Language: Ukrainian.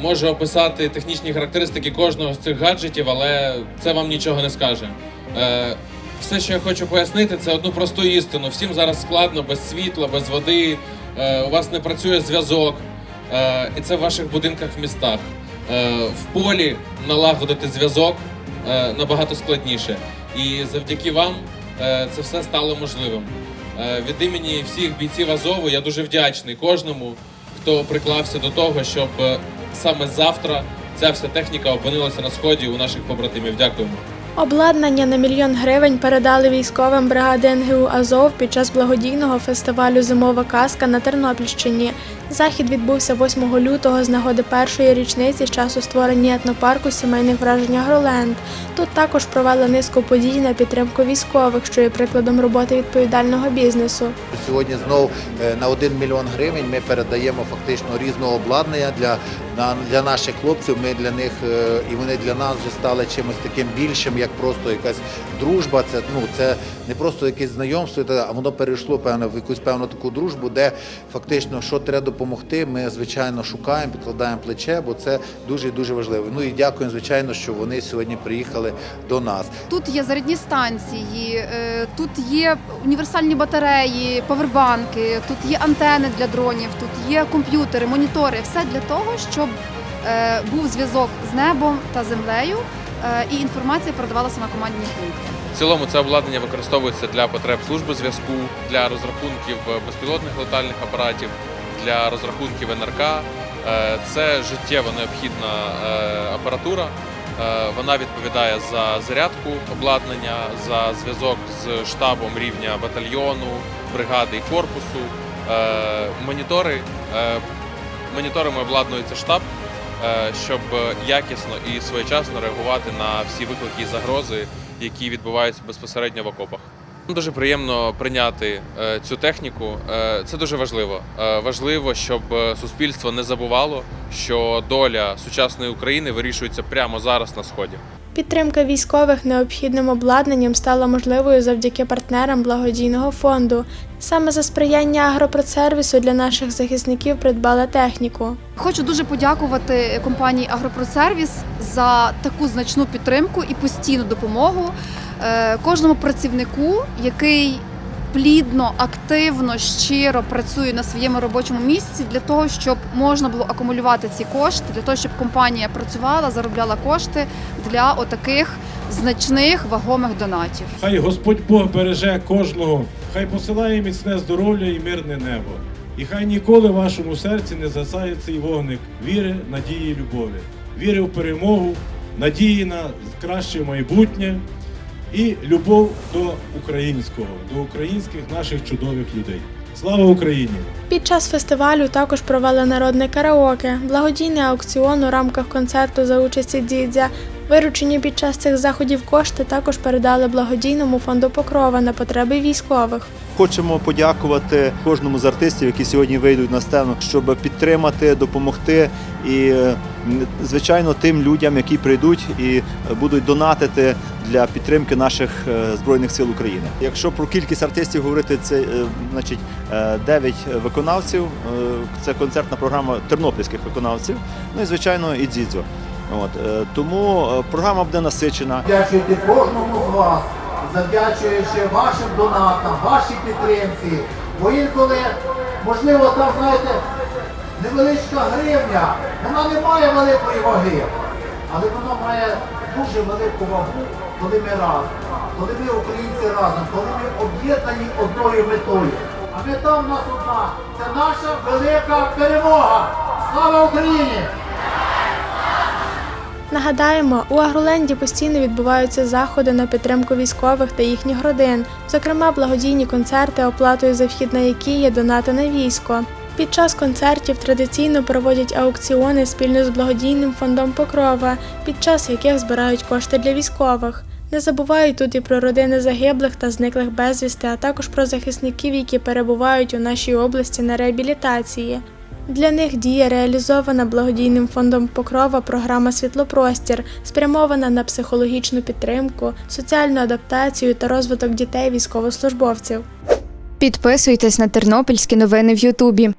можу описати технічні характеристики кожного з цих гаджетів, але це вам нічого не скаже. Е, все, що я хочу пояснити, це одну просту істину. Всім зараз складно без світла, без води. Е, у вас не працює зв'язок, е, і це в ваших будинках в містах. В полі налагодити зв'язок набагато складніше. І завдяки вам це все стало можливим. Від імені всіх бійців Азову я дуже вдячний кожному, хто приклався до того, щоб е, саме завтра ця вся техніка опинилася на сході у наших побратимів. Дякуємо. Обладнання на мільйон гривень передали військовим бригади НГУ Азов під час благодійного фестивалю Зимова казка на Тернопільщині. Захід відбувся 8 лютого з нагоди першої річниці з часу створення етнопарку сімейних вражень Агроленд. Тут також провели низку подій на підтримку військових, що є прикладом роботи відповідального бізнесу. Сьогодні знов е, на 1 мільйон гривень ми передаємо фактично різного обладнання для, для наших хлопців. Ми для них е, і вони для нас вже стали чимось таким більшим, як просто якась дружба. Це ну це не просто якесь знайомство, а воно перейшло певно в якусь певну таку дружбу, де фактично що треба допомогти. Ми звичайно шукаємо, підкладаємо плече, бо це дуже дуже важливо. Ну і дякуємо, звичайно, що вони сьогодні приїхали до нас. Тут є зарядні станції, е, тут є універсальні батареї, павербанки, тут є антени для дронів, тут є комп'ютери, монітори. Все для того, щоб е, був зв'язок з небом та землею, е, і інформація передавалася на командні пункти. В цілому це обладнання використовується для потреб служби зв'язку, для розрахунків безпілотних летальних апаратів, для розрахунків НРК. Е, Це життєво необхідна е, апаратура. Е, Вона відповідає за зарядку обладнання, за зв'язок з штабом рівня батальйону, бригади і корпусу. Монітори моніторами обладнується штаб, щоб якісно і своєчасно реагувати на всі виклики і загрози, які відбуваються безпосередньо в окопах. Дуже приємно прийняти е, цю техніку. Е, Це дуже важливо. Е, Важливо, щоб суспільство не забувало, що доля сучасної України вирішується прямо зараз на сході. Підтримка військових необхідним обладнанням стала можливою завдяки партнерам благодійного фонду. Саме за сприяння агропродсервісу для наших захисників придбали техніку. Хочу дуже подякувати компанії Агропродсервіс за таку значну підтримку і постійну допомогу кожному працівнику, який плідно, активно, щиро працює на своєму робочому місці для того, щоб можна було акумулювати ці кошти, для того, щоб компанія працювала, заробляла кошти для отаких значних вагомих донатів. Хай Господь Бог береже кожного, хай посилає міцне здоров'я і мирне небо. І хай ніколи в вашому серці не засає цей вогник віри, надії, любові, віри в перемогу, надії на краще майбутнє і любов до українського, до українських наших чудових людей. Слава Україні! Під час фестивалю також провели народне караоке, благодійний аукціон у рамках концерту за участі дідзя. Виручені під час цих заходів кошти також передали благодійному фонду Покрова на потреби військових. Хочемо подякувати кожному з артистів, які сьогодні вийдуть на сцену, щоб підтримати, допомогти і, е, звичайно, тим людям, які прийдуть і будуть донатити для підтримки наших е, збройних сил України. Якщо про кількість артистів говорити, це е, значить 9 виконавців. Це концертна програма тернопільських виконавців. Ну і звичайно, і дзідзьо. От е, тому е, програма буде насичена. Завдячуючи кожному з вас, завдячуючи вашим донатам, вашій підтримці. Бо інколи, можливо, там, знаєте, невеличка гривня, вона не має великої ваги, але вона має дуже велику вагу, коли ми разом, коли ми українці разом, коли ми об'єднані одною метою. А мета в нас одна це наша велика перемога. Слава Україні! Нагадаємо, у Агроленді постійно відбуваються заходи на підтримку військових та їхніх родин, зокрема благодійні концерти, оплатою за вхід на які є донати на військо. Під час концертів традиційно проводять аукціони спільно з благодійним фондом Покрова, під час яких збирають кошти для військових. Не забувають тут і про родини загиблих та зниклих безвісти, а також про захисників, які перебувають у нашій області на реабілітації. Для них діє реалізована благодійним фондом Покрова програма Світлопростір, спрямована на психологічну підтримку, соціальну адаптацію та розвиток дітей військовослужбовців. Підписуйтесь на тернопільські новини в Ютубі.